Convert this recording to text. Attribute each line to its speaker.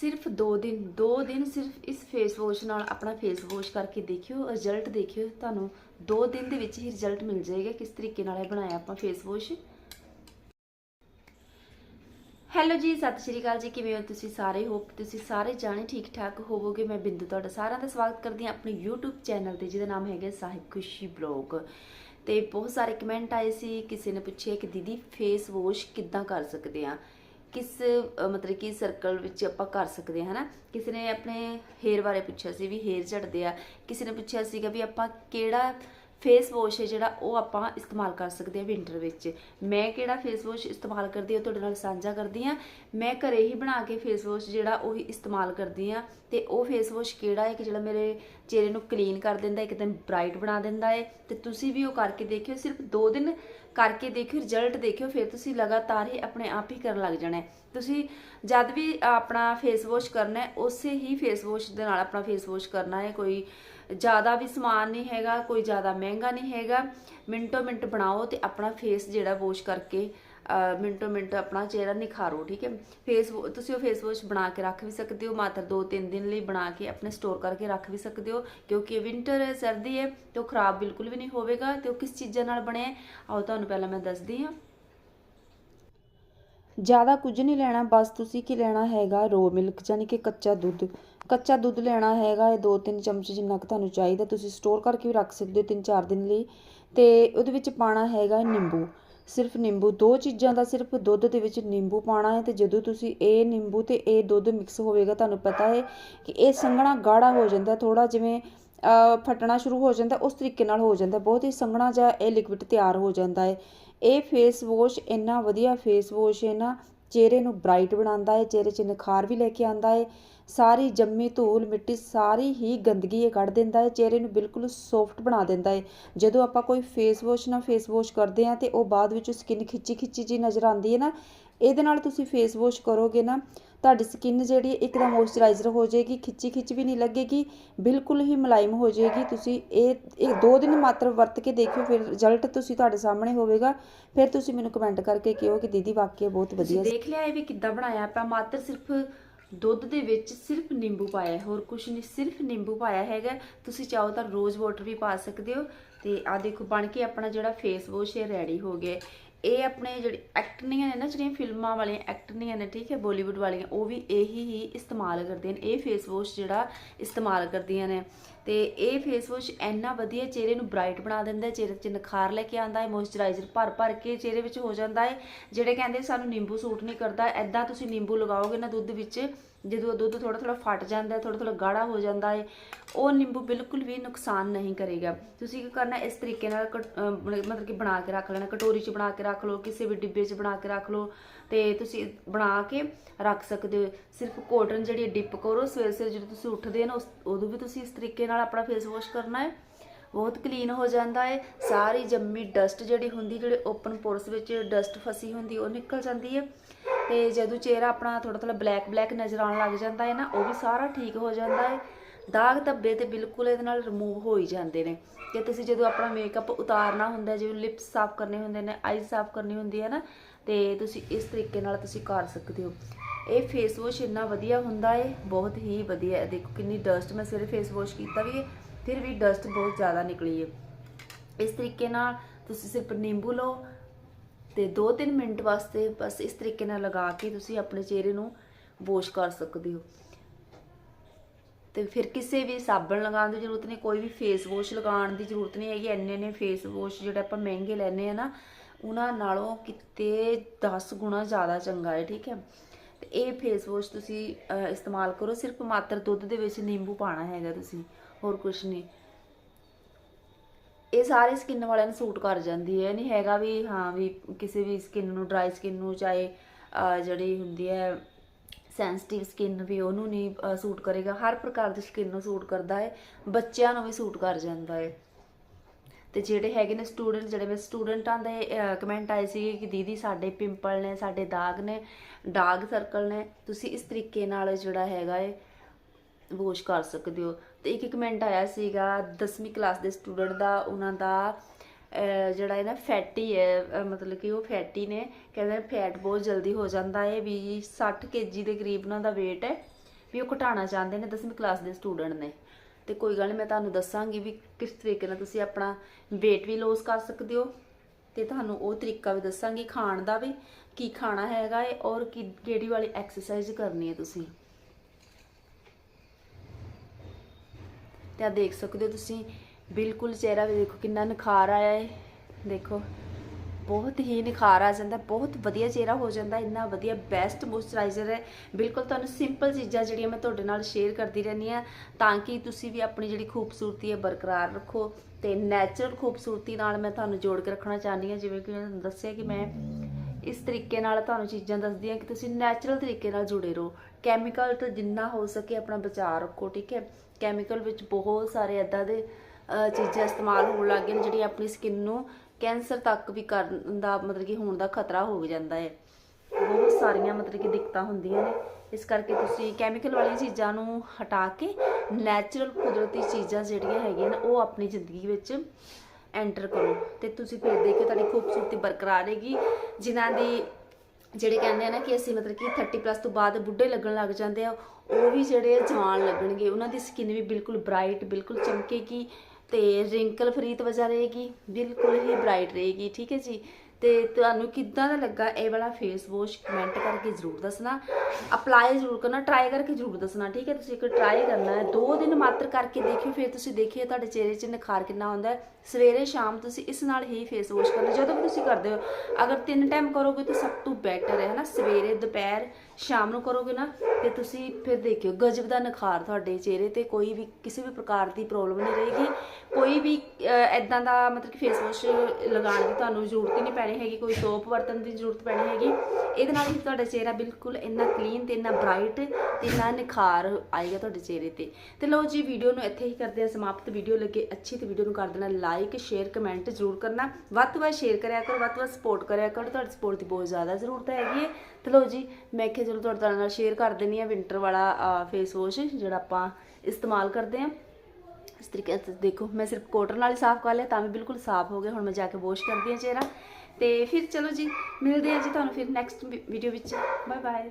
Speaker 1: ਸਿਰਫ 2 ਦਿਨ 2 ਦਿਨ ਸਿਰਫ ਇਸ ਫੇਸ ਵਾਸ਼ ਨਾਲ ਆਪਣਾ ਫੇਸ ਵਾਸ਼ ਕਰਕੇ ਦੇਖਿਓ ਰਿਜ਼ਲਟ ਦੇਖਿਓ, ਤੁਹਾਨੂੰ 2 ਦਿਨ ਦੇ ਵਿੱਚ ਹੀ ਰਿਜ਼ਲਟ ਮਿਲ ਜਾਏਗਾ ਕਿਸ ਤਰੀਕੇ ਨਾਲ ਇਹ ਬਣਾਇਆ ਆਪਾਂ ਫੇਸ ਵਾਸ਼ ਹੈਲੋ ਜੀ, ਸਤਿ ਸ਼੍ਰੀ ਅਕਾਲ ਜੀ, ਕਿਵੇਂ ਹੋ ਤੁਸੀਂ ਸਾਰੇ? ਹੋਪ ਤੁਸੀਂ ਸਾਰੇ ਜਾਣੇ ਠੀਕ ਠਾਕ ਹੋਵੋਗੇ। ਮੈਂ ਬਿੰਦੂ ਤੁਹਾਡਾ ਸਾਰਿਆਂ ਦਾ ਸਵਾਗਤ ਕਰਦੀ ਹਾਂ ਆਪਣੇ YouTube ਚੈਨਲ ਤੇ, ਜਿਹਦਾ ਨਾਮ ਹੈਗਾ ਸਾਹਿਬ ਖੁਸ਼ੀ ਬਲੌਗ ਤੇ ਬਹੁਤ ਸਾਰੇ ਕਮੈਂਟ ਆਏ ਸੀ, ਕਿਸੇ ਨੇ ਪੁੱਛਿਆ ਕਿ ਦੀਦੀ ਫੇਸ ਵਾਸ਼ ਕਿੱਦਾਂ ਕਰ ਸਕਦੇ ਆ ਕਿਸ ਮਤਲਬ ਕਿ ਸਰਕਲ ਵਿੱਚ ਆਪਾਂ ਕਰ ਸਕਦੇ ਹਾਂ ਹਨਾ? ਕਿਸੇ ਨੇ ਆਪਣੇ ਹੇਅਰ ਬਾਰੇ ਪੁੱਛਿਆ ਸੀ ਵੀ ਹੇਅਰ ਝੜਦੇ ਆ। ਕਿਸੇ ਨੇ ਪੁੱਛਿਆ ਸੀਗਾ ਵੀ ਆਪਾਂ ਕਿਹੜਾ ਫੇਸ ਵਾਸ਼ ਹੈ ਜਿਹੜਾ ਉਹ ਆਪਾਂ ਇਸਤੇਮਾਲ ਕਰ ਸਕਦੇ ਹਾਂ ਵਿੰਟਰ ਵਿੱਚ। ਮੈਂ ਕਿਹੜਾ ਫੇਸ ਵਾਸ਼ ਇਸਤੇਮਾਲ ਕਰਦੀ ਹਾਂ ਤੁਹਾਡੇ ਨਾਲ ਸਾਂਝਾ ਕਰਦੀ ਹਾਂ ਮੈਂ ਘਰੇ ਹੀ ਬਣਾ ਕੇ ਫੇਸ ਵਾਸ਼ ਜਿਹੜਾ ਉਹ ਹੀ ਇਸਤੇਮਾਲ ਕਰਦੀ ਹਾਂ ਤੇ ਉਹ ਫੇਸ ਵਾਸ਼ ਕਿਹੜਾ ਹੈ ਕਿ ਜਿਹੜਾ ਮੇਰੇ ਚਿਹਰੇ ਨੂੰ ਕਲੀਨ ਕਰ ਦਿੰਦਾ ਇੱਕ ਦਿਨ ਬ੍ਰਾਈਟ ਬਣਾ ਦਿੰਦਾ ਹੈ। ਤੇ ਤੁਸੀਂ ਵੀ ਉਹ ਕਰਕੇ ਦੇਖਿਓ, ਸਿਰਫ 2 ਦਿਨ ਕਰਕੇ ਦੇਖਿਓ ਰਿਜ਼ਲਟ ਦੇਖਿਓ, ਫਿਰ ਤੁਸੀਂ ਲਗਾਤਾਰ ਹੀ ਆਪਣੇ ਆਪ ਹੀ ਕਰਨ ਲੱਗ ਜਾਣਾ ਤੁਸੀਂ ਜਦ ਵੀ ਆਪਣਾ ਫੇਸ ਵਾਸ਼ ਕਰਨਾ ਹੈ, ਉਸੇ ਹੀ ਫੇਸ ਵਾਸ਼ ਦੇ ਨਾਲ ਆਪਣਾ ਫੇਸ ਵਾਸ਼ ਕਰਨਾ ਹੈ। ਕੋਈ ਜ਼ਿਆਦਾ ਵੀ ਸਮਾਨ ਨਹੀਂ ਹੈਗਾ, ਕੋਈ ਜ਼ਿਆਦਾ ਮਹਿੰਗਾ ਨਹੀਂ ਹੈਗਾ। ਮਿੰਟੋ ਮਿੰਟ ਬਣਾਓ ਤੇ ਆਪਣਾ ਫੇਸ ਜਿਹੜਾ ਵਾਸ਼ ਕਰਕੇ ਮਿੰਟੋ ਮਿੰਟ ਆਪਣਾ ਚਿਹਰਾ ਨਿਖਾਰੋ, ਠੀਕ ਹੈ? ਫੇਸ ਤੁਸੀਂ ਉਹ ਫੇਸ ਵਾਸ਼ ਬਣਾ ਕੇ ਰੱਖ ਵੀ ਸਕਦੇ ਹੋ, ਮਾਤਰ 2-3 ਦਿਨ ਲਈ ਬਣਾ ਕੇ ਆਪਣੇ ਸਟੋਰ ਕਰਕੇ ਰੱਖ ਵੀ ਸਕਦੇ ਹੋ, ਕਿਉਂਕਿ ਵਿੰਟਰ ਹੈ ਸਰਦੀ ਹੈ ਤੇ ਉਹ ਖਰਾਬ ਬਿਲਕੁਲ ਵੀ ਨਹੀਂ ਹੋਵੇਗਾ ਤੇ ਉਹ ਕਿਸ ਚੀਜ਼ਾਂ ਨਾਲ ਬਣਿਆ ਆਓ ਤੁਹਾਨੂੰ ਪਹਿਲਾਂ ਮੈਂ ਦੱਸਦੀ ਹਾਂ। ਜ਼ਿਆਦਾ ਕੁਝ ਨਹੀਂ ਲੈਣਾ, ਬਸ ਤੁਸੀਂ ਕੀ ਲੈਣਾ ਹੈਗਾ? ਰੋ ਮਿਲਕ ਯਾਨੀ ਕਿ ਕੱਚਾ ਦੁੱਧ। ਕੱਚਾ ਦੁੱਧ ਲੈਣਾ ਹੈਗਾ, ਇਹ 2-3 ਚਮਚ ਜਿੰਨਾ ਕੁ ਤੁਹਾਨੂੰ ਚਾਹੀਦਾ, ਤੁਸੀਂ ਸਟੋਰ ਕਰਕੇ ਵੀ ਰੱਖ ਸਕਦੇ ਹੋ 3-4 ਦਿਨ ਲਈ। ਤੇ ਉਹਦੇ ਵਿੱਚ ਪਾਣਾ ਹੈਗਾ ਨਿੰਬੂ। ਸਿਰਫ ਨਿੰਬੂ, ਦੋ ਚੀਜ਼ਾਂ ਦਾ ਸਿਰਫ ਦੁੱਧ ਦੇ ਵਿੱਚ ਨਿੰਬੂ ਪਾਣਾ ਹੈ ਤੇ ਜਦੋਂ ਤੁਸੀਂ ਇਹ ਨਿੰਬੂ ਤੇ ਇਹ ਦੁੱਧ ਮਿਕਸ ਹੋਵੇਗਾ, ਤੁਹਾਨੂੰ ਪਤਾ ਹੈ ਕਿ ਇਹ ਸੰਘਣਾ ਗਾੜਾ ਹੋ ਜਾਂਦਾ ਥੋੜਾ ਜਿਵੇਂ ਅਹ ਫਟਣਾ ਸ਼ੁਰੂ ਹੋ ਜਾਂਦਾ, ਉਸ ਤਰੀਕੇ ਨਾਲ ਹੋ ਜਾਂਦਾ, ਬਹੁਤ ਹੀ ਸੰਘਣਾ ਜਿਹਾ ਇਹ ਲਿਕਵਿਡ ਤਿਆਰ ਹੋ ਜਾਂਦਾ ਹੈ। ਇਹ ਫੇਸ ਵਾਸ਼ ਇੰਨਾ ਵਧੀਆ ਫੇਸ ਵਾਸ਼ ਹੈ ਨਾ, ਚਿਹਰੇ ਨੂੰ ਬ੍ਰਾਈਟ ਬਣਾਉਂਦਾ ਹੈ, ਚਿਹਰੇ 'ਚ ਨਿਖਾਰ ਵੀ ਲੈ ਕੇ ਆਉਂਦਾ ਹੈ ਸਾਰੀ ਜੰਮੀ ਧੂਲ ਮਿੱਟੀ ਸਾਰੀ ਹੀ ਗੰਦਗੀ ਇਹ ਕੱਢ ਦਿੰਦਾ ਹੈ ਚਿਹਰੇ ਨੂੰ ਬਿਲਕੁਲ ਸੌਫਟ ਬਣਾ ਦਿੰਦਾ ਹੈ। ਜਦੋਂ ਆਪਾਂ ਕੋਈ ਫੇਸ ਵਾਸ਼ ਨਾਲ ਫੇਸ ਵਾਸ਼ ਕਰਦੇ ਹਾਂ ਤੇ ਉਹ ਬਾਅਦ ਵਿੱਚ ਸਕਿਨ ਖਿੱਚੀ ਖਿੱਚੀ ਜੀ ਨਜ਼ਰ ਆਉਂਦੀ ਹੈ ਨਾ ਇਹਦੇ ਨਾਲ ਤੁਸੀਂ ਫੇਸ ਵਾਸ਼ ਕਰੋਗੇ ਨਾ ਤੁਹਾਡੀ ਸਕਿਨ ਜਿਹੜੀ ਇੱਕਦਮ ਮੋਇਸਚਰਾਈਜ਼ਰ ਹੋ ਜਾਏਗੀ ਖਿੱਚੀ ਖਿੱਚ ਵੀ ਨਹੀਂ ਲੱਗੇਗੀ ਬਿਲਕੁਲ ਹੀ ਮੁਲਾਇਮ ਹੋ ਜਾਏਗੀ। ਤੁਸੀਂ ਇਹ ਇਹ ਦੋ ਦਿਨ ਮਾਤਰ ਵਰਤ ਕੇ ਦੇਖਿਓ ਫਿਰ ਰਿਜ਼ਲਟ ਤੁਸੀਂ ਤੁਹਾਡੇ ਸਾਹਮਣੇ ਹੋਵੇਗਾ। ਫਿਰ ਤੁਸੀਂ ਮੈਨੂੰ ਕਮੈਂਟ ਕਰਕੇ ਕਿਹੋ ਕਿ ਦੀਦੀ ਵਾਕਿਆ ਬਹੁਤ ਵਧੀਆ ਦੇਖ ਲਿਆ ਇਹ ਵੀ ਕਿੱਦਾਂ ਬਣਾਇਆ ਆਪਾਂ ਮਾਤਰ ਸਿਰਫ ਦੁੱਧ ਦੇ ਵਿੱਚ ਸਿਰਫ ਨਿੰਬੂ ਪਾਇਆ ਹੈ, ਹੋਰ ਕੁਝ ਨਹੀਂ ਸਿਰਫ ਨਿੰਬੂ ਪਾਇਆ ਹੈਗਾ। ਤੁਸੀਂ ਚਾਹੋ ਤਾਂ ਰੋਜ਼ ਵਾਟਰ ਵੀ ਪਾ ਸਕਦੇ ਹੋ। ਤੇ ਆ ਦੇਖੋ ਬਣ ਕੇ ਆਪਣਾ ਜਿਹੜਾ ਫੇਸ ਵਾਸ਼ ਹੈ ਰੈਡੀ ਹੋ ਗਿਆ ਇਹ ਆਪਣੇ ਜਿਹੜੇ ਐਕਟਨੀਆਂ ਨੇ ਨਾ ਜਿਹੜੀਆਂ ਫਿਲਮਾਂ ਵਾਲੀਆਂ ਐਕਟਨੀਆਂ ਨੇ ਠੀਕ ਹੈ ਬਾਲੀਵੁੱਡ ਵਾਲੀਆਂ ਉਹ ਵੀ ਇਹੀ ਹੀ ਇਸਤੇਮਾਲ ਕਰਦੀਆਂ ਨੇ। ਇਹ ਫੇਸ ਵਾਸ਼ ਜਿਹੜਾ ਇਸਤੇਮਾਲ ਕਰਦੀਆਂ ਨੇ। ਤੇ ਇਹ ਫੇਸ ਵਾਸ਼ ਇੰਨਾ ਵਧੀਆ ਚਿਹਰੇ ਨੂੰ ਬ੍ਰਾਈਟ ਬਣਾ ਦਿੰਦਾ ਹੈ, ਚਿਹਰੇ 'ਚ ਨਿਖਾਰ ਲੈ ਕੇ ਆਉਂਦਾ ਹੈ ਮੋਇਸਚਰਾਈਜ਼ਰ ਭਰ ਭਰ ਕੇ ਚਿਹਰੇ ਵਿੱਚ ਹੋ ਜਾਂਦਾ ਹੈ, ਜਿਹੜੇ ਕਹਿੰਦੇ ਸਾਨੂੰ ਨਿੰਬੂ ਸੂਟ ਨਹੀਂ ਕਰਦਾ ਐਦਾਂ ਤੁਸੀਂ ਨਿੰਬੂ ਲਗਾਓਗੇ ਨਾ ਦੁੱਧ ਵਿੱਚ ਜਦੋਂ ਦੁੱਧ ਥੋੜਾ ਥੋੜਾ ਫਟ ਜਾਂਦਾ ਹੈ ਥੋੜਾ ਥੋੜਾ ਗਾੜਾ ਹੋ ਜਾਂਦਾ ਹੈ, ਉਹ ਨਿੰਬੂ ਬਿਲਕੁਲ ਵੀ ਨੁਕਸਾਨ ਨਹੀਂ ਕਰੇਗਾ। ਤੁਸੀਂ ਕੀ ਕਰਨਾ, ਇਸ ਤਰੀਕੇ ਨਾਲ ਕਟ- ਮਤਲਬ ਕਿ ਬਣਾ ਕੇ ਰੱਖ ਲੈਣਾ, ਕਟੋਰੀ 'ਚ ਬਣਾ ਕੇ ਰੱਖ ਲਓ, ਕਿਸੇ ਵੀ ਡਿੱਬੇ 'ਚ ਬਣਾ ਕੇ ਰੱਖ ਲਓ, ਤੇ ਤੁਸੀਂ ਬਣਾ ਕੇ ਰੱਖ ਸਕਦੇ ਹੋ। ਸਿਰਫ ਕੋਟਨ ਜਿਹੜੀ ਡਿਪ ਕਰੋ ਸਵੇਰੇ ਸਵੇਰੇ ਜਦੋਂ ਤੁਸੀਂ ਉੱਠਦੇ ਹੋ ਨਾ, ਉਸ- ਉਦੋਂ ਵੀ ਤੁਸੀਂ ਇਸ ਤਰੀਕੇ ਨਾਲ ਆਪਣਾ ਫੇਸ ਵਾਸ਼ ਕਰਨਾ ਹੈ। ਬਹੁਤ ਕਲੀਨ ਹੋ ਜਾਂਦਾ ਹੈ ਸਾਰੀ ਜੰਮੀ ਡਸਟ ਜਿਹੜੀ ਹੁੰਦੀ, ਜਿਹੜੇ ਓਪਨ ਪੋਰਸ ਵਿੱਚ ਡਸਟ ਫਸੀ ਹੁੰਦੀ, ਉਹ ਨਿਕਲ ਜਾਂਦੀ ਹੈ ਤੇ ਜਦੋਂ ਚਿਹਰਾ ਆਪਣਾ ਥੋੜਾ ਥੋੜਾ ਬਲੈਕ ਬਲੈਕ ਨਜ਼ਰ ਆਉਣ ਲੱਗ ਜਾਂਦਾ ਹੈ ਨਾ, ਉਹ ਵੀ ਸਾਰਾ ਠੀਕ ਹੋ ਜਾਂਦਾ ਹੈ ਦਾਗ ਧੱਬੇ ਤੇ ਬਿਲਕੁਲ ਇਹਦੇ ਨਾਲ ਰਿਮੂਵ ਹੋ ਹੀ ਜਾਂਦੇ ਨੇ। ਤੇ ਤੁਸੀਂ ਜਦੋਂ ਆਪਣਾ ਮੇਕਅਪ ਉਤਾਰਨਾ ਹੁੰਦਾ, ਜਿਵੇਂ ਲਿਪਸ ਸਾਫ਼ ਕਰਨੇ ਹੁੰਦੇ ਨੇ ਆਈਜ਼ ਸਾਫ਼ ਕਰਨੀ ਹੁੰਦੀ ਹੈ ਨਾ, ਤੇ ਤੁਸੀਂ ਇਸ ਤਰੀਕੇ ਨਾਲ ਤੁਸੀਂ ਕਰ ਸਕਦੇ ਹੋ। ਇਹ ਫੇਸ ਵਾਸ਼ ਇੰਨਾ ਵਧੀਆ ਹੁੰਦਾ ਹੈ ਬਹੁਤ ਹੀ ਵਧੀਆ। ਦੇਖੋ ਕਿੰਨੀ ਡਸਟ ਮੈਂ ਸਵੇਰੇ ਫੇਸ ਵਾਸ਼ ਕੀਤਾ ਵੀ ਹੈ ਫਿਰ ਵੀ ਡਸਟ ਬਹੁਤ ਜ਼ਿਆਦਾ ਨਿਕਲੀ ਹੈ। ਇਸ ਤਰੀਕੇ ਨਾਲ ਤੁਸੀਂ ਸਿਰਫ ਨਿੰਬੂ ਲਓ ਤੇ 2-3 ਮਿੰਟ ਵਾਸਤੇ ਬਸ ਇਸ ਤਰੀਕੇ ਨਾਲ ਲਗਾ ਕੇ ਤੁਸੀਂ ਆਪਣੇ ਚਿਹਰੇ ਨੂੰ ਵਾਸ਼ ਕਰ ਸਕਦੇ ਹੋ। ਤੇ ਫਿਰ ਕਿਸੇ ਵੀ ਸਾਬਣ ਲਗਾਉਣ ਦੀ ਜ਼ਰੂਰਤ ਨਹੀਂ, ਕੋਈ ਵੀ ਫੇਸ ਵਾਸ਼ ਲਗਾਉਣ ਦੀ ਜ਼ਰੂਰਤ ਨਹੀਂ ਹੈਗੀ। ਇੰਨੇ ਨੇ ਫੇਸ ਵਾਸ਼ ਜਿਹੜੇ ਆਪਾਂ ਮਹਿੰਗੇ ਲੈਨੇ ਆ ਨਾ, ਉਹਨਾਂ ਨਾਲੋਂ ਕਿਤੇ 10 ਗੁਣਾ ਜ਼ਿਆਦਾ ਚੰਗਾ ਹੈ, ਠੀਕ ਹੈ। ਤੇ ਇਹ ਫੇਸ ਵਾਸ਼ ਤੁਸੀਂ ਇਸਤੇਮਾਲ ਕਰੋ। ਸਿਰਫ ਮਾਤਰ ਦੁੱਧ ਦੇ ਵਿੱਚ ਨਿੰਬੂ ਪਾਣਾ ਹੈਗਾ ਤੁਸੀਂ। ਹੋਰ ਕੁਝ ਨਹੀਂ। ਇਹ ਸਾਰੇ ਸਕਿਨ ਵਾਲਿਆਂ ਨੂੰ ਸੂਟ ਕਰ ਜਾਂਦੀ ਹੈ। ਇਹ ਨਹੀਂ ਹੈਗਾ ਵੀ, ਹਾਂ ਵੀ ਕਿਸੇ ਵੀ ਸਕਿਨ ਨੂੰ ਡਰਾਈ ਸਕਿਨ ਨੂੰ ਚਾਹੇ ਜਿਹੜੀ ਹੁੰਦੀ ਹੈ ਸੈਂਸਿਟਿਵ ਸਕਿਨ ਵੀ ਉਹਨੂੰ ਨਹੀਂ ਸੂਟ ਕਰੇਗਾ। ਹਰ ਪ੍ਰਕਾਰ ਦੀ ਸਕਿਨ ਨੂੰ ਸੂਟ ਕਰਦਾ ਹੈ। ਬੱਚਿਆਂ ਨੂੰ ਵੀ ਸੂਟ ਕਰ ਜਾਂਦਾ ਹੈ। ਤੇ ਜਿਹੜੇ ਹੈਗੇ ਨੇ ਸਟੂਡੈਂਟ ਜਿਹੜੇ ਮੇਰੇ ਸਟੂਡੈਂਟਾਂ ਦੇ ਕਮੈਂਟ ਆਏ ਸੀ ਕਿ ਦੀਦੀ ਸਾਡੇ ਪਿੰਪਲ ਨੇ, ਸਾਡੇ ਦਾਗ ਨੇ ਡਾਰਕ ਸਰਕਲ ਨੇ। ਤੁਸੀਂ ਇਸ ਤਰੀਕੇ ਨਾਲ ਜਿਹੜਾ ਹੈਗਾ ਏ ਵਾਸ਼ ਕਰ ਸਕਦੇ ਹੋ। ਤੇ ਇੱਕ ਕਮੈਂਟ ਆਇਆ ਸੀਗਾ 10ਵੀਂ ਕਲਾਸ ਦੇ ਸਟੂਡੈਂਟ ਦਾ, ਉਹਨਾਂ ਦਾ ਜਿਹੜਾ ਹੈ ਨਾ ਫੈਟੀ ਹੈ ਮਤਲਬ ਕਿ ਉਹ ਫੈਟੀ ਨੇ, ਕਹਿੰਦੇ ਫੈਟ ਬਹੁਤ ਜਲਦੀ ਹੋ ਜਾਂਦਾ ਹੈ, ਵੀ 60 ਕੇਜੀ ਦੇ ਕਰੀਬ ਉਹਨਾਂ ਦਾ weight ਹੈ, ਵੀ ਉਹ ਘਟਾਉਣਾ ਚਾਹੁੰਦੇ ਨੇ 10ਵੀਂ ਕਲਾਸ ਦੇ ਸਟੂਡੈਂਟ ਨੇ। ਤੇ ਕੋਈ ਗੱਲ ਨਹੀਂ ਮੈਂ ਤੁਹਾਨੂੰ ਦੱਸਾਂਗੀ ਵੀ ਕਿਸ ਤਰੀਕੇ ਨਾਲ ਤੁਸੀਂ ਆਪਣਾ weight ਵੀ ਲੋਸ ਕਰ ਸਕਦੇ ਹੋ। ਤੇ ਤੁਹਾਨੂੰ ਉਹ ਤਰੀਕਾ ਵੀ ਦੱਸਾਂਗੀ, ਖਾਣ ਦਾ ਵੀ, ਕੀ ਖਾਣਾ ਹੈਗਾ ਹੈ, ਔਰ ਕਿ, ਕਿਹੜੀ ਵਾਲੀ ਐਕਸਰਸਾਈਜ਼ ਕਰਨੀ ਹੈ ਤੁਸੀਂ। ਤੇ ਆ ਦੇਖ ਸਕਦੇ ਹੋ ਤੁਸੀਂ, ਬਿਲਕੁਲ ਚਿਹਰਾ ਵੀ ਦੇਖੋ ਕਿੰਨਾ ਨਿਖਾਰ ਆਇਆ ਹੈ ਦੇਖੋ, ਬਹੁਤ ਹੀ ਨਿਖਾਰ ਆ ਜਾਂਦਾ, ਬਹੁਤ ਵਧੀਆ ਚਿਹਰਾ ਹੋ ਜਾਂਦਾ, ਇੰਨਾ ਵਧੀਆ ਬੈਸਟ ਮੋਇਸਚਰਾਈਜ਼ਰ ਹੈ। ਬਿਲਕੁਲ ਤੁਹਾਨੂੰ ਸਿੰਪਲ ਚੀਜ਼ਾਂ ਜਿਹੜੀਆਂ ਮੈਂ ਤੁਹਾਡੇ ਨਾਲ ਸ਼ੇਅਰ ਕਰਦੀ ਰਹਿੰਦੀ ਆ ਤਾਂ ਕਿ ਤੁਸੀਂ ਵੀ ਆਪਣੀ ਜਿਹੜੀ ਖੂਬਸੂਰਤੀ ਹੈ ਬਰਕਰਾਰ ਰੱਖੋ ਤੇ ਨੈਚੁਰਲ ਖੂਬਸੂਰਤੀ ਨਾਲ ਮੈਂ ਤੁਹਾਨੂੰ ਜੋੜ ਕੇ ਰੱਖਣਾ ਚਾਹੁੰਦੀ ਹਾਂ, ਜਿਵੇਂ ਕਿ ਮੈਂ ਤੁਹਾਨੂੰ ਦੱਸਿਆ ਕਿ ਮੈਂ ਇਸ ਤਰੀਕੇ ਨਾਲ ਤੁਹਾਨੂੰ ਚੀਜ਼ਾਂ ਦੱਸਦੀ ਹਾਂ ਕਿ ਤੁਸੀਂ ਨੈਚੁਰਲ ਤਰੀਕੇ ਨਾਲ ਜੁੜੇ ਰਹੋ। ਕੈਮੀਕਲ ਤੋਂ ਜਿੰਨਾ ਹੋ ਸਕੇ ਆਪਣਾ ਬਚਾਅ ਰੱਖੋ, ਠੀਕ ਹੈ? ਕੈਮੀਕਲ ਵਿੱਚ ਬਹੁਤ ਸਾਰੇ ਇਦਾਂ ਦੇ ਚੀਜ਼ਾਂ ਇਸਤੇਮਾਲ ਹੋਣ ਲੱਗ ਗਏ ਨੇ ਜਿਹੜੀਆਂ ਆਪਣੀ ਸਕਿਨ ਨੂੰ ਕੈਂਸਰ ਤੱਕ ਵੀ ਕਰਨ ਦਾ ਮਤਲਬ ਕਿ ਹੋਣ ਦਾ ਖਤਰਾ ਹੋ ਜਾਂਦਾ ਹੈ। ਬਹੁਤ ਸਾਰੀਆਂ ਮਤਲਬ ਕਿ ਦਿੱਕਤਾਂ ਹੁੰਦੀਆਂ ਨੇ। ਇਸ ਕਰਕੇ ਤੁਸੀਂ ਕੈਮੀਕਲ ਵਾਲੀਆਂ ਚੀਜ਼ਾਂ ਨੂੰ ਹਟਾ ਕੇ ਨੈਚੁਰਲ ਕੁਦਰਤੀ ਚੀਜ਼ਾਂ ਜਿਹੜੀਆਂ ਹੈਗੀਆਂ ਨੇ, ਉਹ ਆਪਣੀ ਜ਼ਿੰਦਗੀ ਵਿੱਚ ਐਂਟਰ ਕਰੋ। ਤੇ ਤੁਸੀਂ ਫਿਰ ਦੇਖਿਓ ਤੁਹਾਡੀ ਖੂਬਸੂਰਤੀ ਬਰਕਰਾਰ ਰਹੇਗੀ। ਜਿਨ੍ਹਾਂ ਦੀ ਜਿਹੜੇ ਕਹਿੰਦੇ ਆ ਨਾ ਕਿ ਅਸੀਂ ਮਤਲਬ ਕਿ 30 ਪਲੱਸ ਤੋਂ ਬਾਅਦ ਬੁੱਢੇ ਲੱਗਣ ਲੱਗ ਜਾਂਦੇ ਆ, ਉਹ ਵੀ ਜਿਹੜੇ ਆ ਜਵਾਨ ਲੱਗਣਗੇ, ਉਹਨਾਂ ਦੀ ਸਕਿਨ ਵੀ ਬਿਲਕੁਲ ਬ੍ਰਾਈਟ ਬਿਲਕੁਲ ਚਮਕੇਗੀ ਤੇ ਰਿੰਕਲ ਫਰੀ ਤਵਚਾ ਰਹੇਗੀ, ਬਿਲਕੁਲ ਹੀ ਬ੍ਰਾਈਟ ਰਹੇਗੀ, ਠੀਕ ਹੈ ਜੀ? ਤੇ ਤੁਹਾਨੂੰ ਕਿੱਦਾਂ ਦਾ ਲੱਗਾ ਇਹ ਵਾਲਾ ਫੇਸ ਵਾਸ਼ ਕਮੈਂਟ ਕਰਕੇ ਜ਼ਰੂਰ ਦੱਸਣਾ। ਅਪਲਾਈ ਜ਼ਰੂਰ ਕਰਨਾ ਟਰਾਈ ਕਰਕੇ ਜ਼ਰੂਰ ਦੱਸਣਾ, ਠੀਕ ਹੈ? ਤੁਸੀਂ ਇੱਕ ਟਰਾਈ ਕਰਨਾ ਹੈ। ਦੋ ਦਿਨ ਮਾਤਰ ਕਰਕੇ ਦੇਖਿਓ, ਫਿਰ ਤੁਸੀਂ ਦੇਖਿਓ ਤੁਹਾਡੇ ਚਿਹਰੇ 'ਚ ਨਿਖਾਰ ਕਿੰਨਾ ਹੁੰਦਾ ਹੈ। ਸਵੇਰੇ ਸ਼ਾਮ ਤੁਸੀਂ ਇਸ ਨਾਲ ਹੀ ਫੇਸ ਵਾਸ਼ ਕਰਨਾ, ਜਦੋਂ ਵੀ ਤੁਸੀਂ ਕਰਦੇ ਹੋ। ਅਗਰ ਤਿੰਨ ਟਾਈਮ ਕਰੋਗੇ ਤਾਂ ਸਭ ਤੋਂ ਬੈਟਰ ਹੈ, ਹਨਾ? ਸਵੇਰੇ, ਦੁਪਹਿਰ, ਸ਼ਾਮ ਨੂੰ ਕਰੋਗੇ ਨਾ, ਤੇ ਤੁਸੀਂ ਫਿਰ ਦੇਖਿਓ, ਗਜਬ ਦਾ ਨਿਖਾਰ ਤੁਹਾਡੇ ਚਿਹਰੇ ਤੇ ਕੋਈ ਵੀ ਕਿਸੇ ਵੀ ਪ੍ਰਕਾਰ ਦੀ ਪ੍ਰੋਬਲਮ ਨਹੀਂ ਰਹੇਗੀ। ਕੋਈ ਵੀ ਐਦਾਂ ਦਾ ਮਤਲਬ ਕਿ ਫੇਸ ਵਾਸ਼ ਲਗਾਉਣ ਦੀ ਤੁਹਾਨੂੰ ਜ਼ਰੂਰਤ ਹੀ ਨਹੀਂ ਪੈਣੀ। ਹੈਗੀ, ਕੋਈ ਸੋਪ ਵਰਤਣ ਦੀ ਜ਼ਰੂਰਤ ਪੈਣੀ ਹੈਗੀ। ਇਹਦੇ ਨਾਲ ਹੀ ਤੁਹਾਡਾ ਚਿਹਰਾ ਬਿਲਕੁਲ ਇੰਨਾ ਕਲੀਨ ਤੇ ਇੰਨਾ ਬ੍ਰਾਈਟ ਤੇ ਇੰਨਾ ਨਿਖਾਰ ਆਏਗਾ ਤੁਹਾਡੇ ਚਿਹਰੇ ਤੇ। ਤੇ ਲਓ ਜੀ ਵੀਡੀਓ ਨੂੰ ਇੱਥੇ ਹੀ ਕਰਦੇ ਹਾਂ ਸਮਾਪਤ। ਵੀਡੀਓ ਲੱਗੇ ਅੱਛੀ ਤੇ ਵੀਡੀਓ ਨੂੰ ਕਰ ਦੇਣਾ ਲਾਈਕ ਸ਼ੇਅਰ ਕਮੈਂਟ ਜ਼ਰੂਰ ਕਰਨਾ। ਵੱਧ ਤੋਂ ਵੱਧ ਸ਼ੇਅਰ ਕਰਿਆ ਕਰੋ, ਵੱਧ ਤੋਂ ਵੱਧ ਸਪੋਰਟ ਕਰਿਆ ਕਰੋ। ਤੁਹਾਡੀ ਸਪੋਰਟ ਦੀ ਬਹੁਤ ਜ਼ਿਆਦਾ ਜ਼ਰੂਰਤ ਹੈਗੀ ਹੈ। ਤੇ ਲਓ ਜੀ, ਮੈਂ ਕਿਹਾ ਚਲੋ ਤੁਹਾਡੇ ਨਾਲ ਸ਼ੇਅਰ ਕਰ ਦਿੰਨੀ ਆ ਵਿੰਟਰ ਵਾਲਾ ਫੇਸ ਵਾਸ਼ ਜਿਹੜਾ ਆਪਾਂ ਇਸਤੇਮਾਲ ਕਰਦੇ ਹਾਂ। ਇਸ ਤਰੀਕੇ ਨਾਲ ਦੇਖੋ, ਮੈਂ ਸਿਰਫ ਕੋਟਨ ਨਾਲ ਹੀ ਸਾਫ਼ ਕਰ ਲਿਆ, ਤਾਂ ਵੀ ਬਿਲਕੁਲ ਸਾਫ਼ ਹੋ ਗਿਆ। ਹੁਣ ਮੈਂ ਜਾ ਕੇ ਵਾਸ਼ ਕਰਦੀ ਹਾਂ ਚਿਹਰਾ। ਤੇ ਫਿਰ ਚਲੋ ਜੀ ਮਿਲਦੇ ਆ ਜੀ ਤੁਹਾਨੂੰ ਫਿਰ ਨੈਕਸਟ ਵੀਡੀਓ ਵਿੱਚ। Bye bye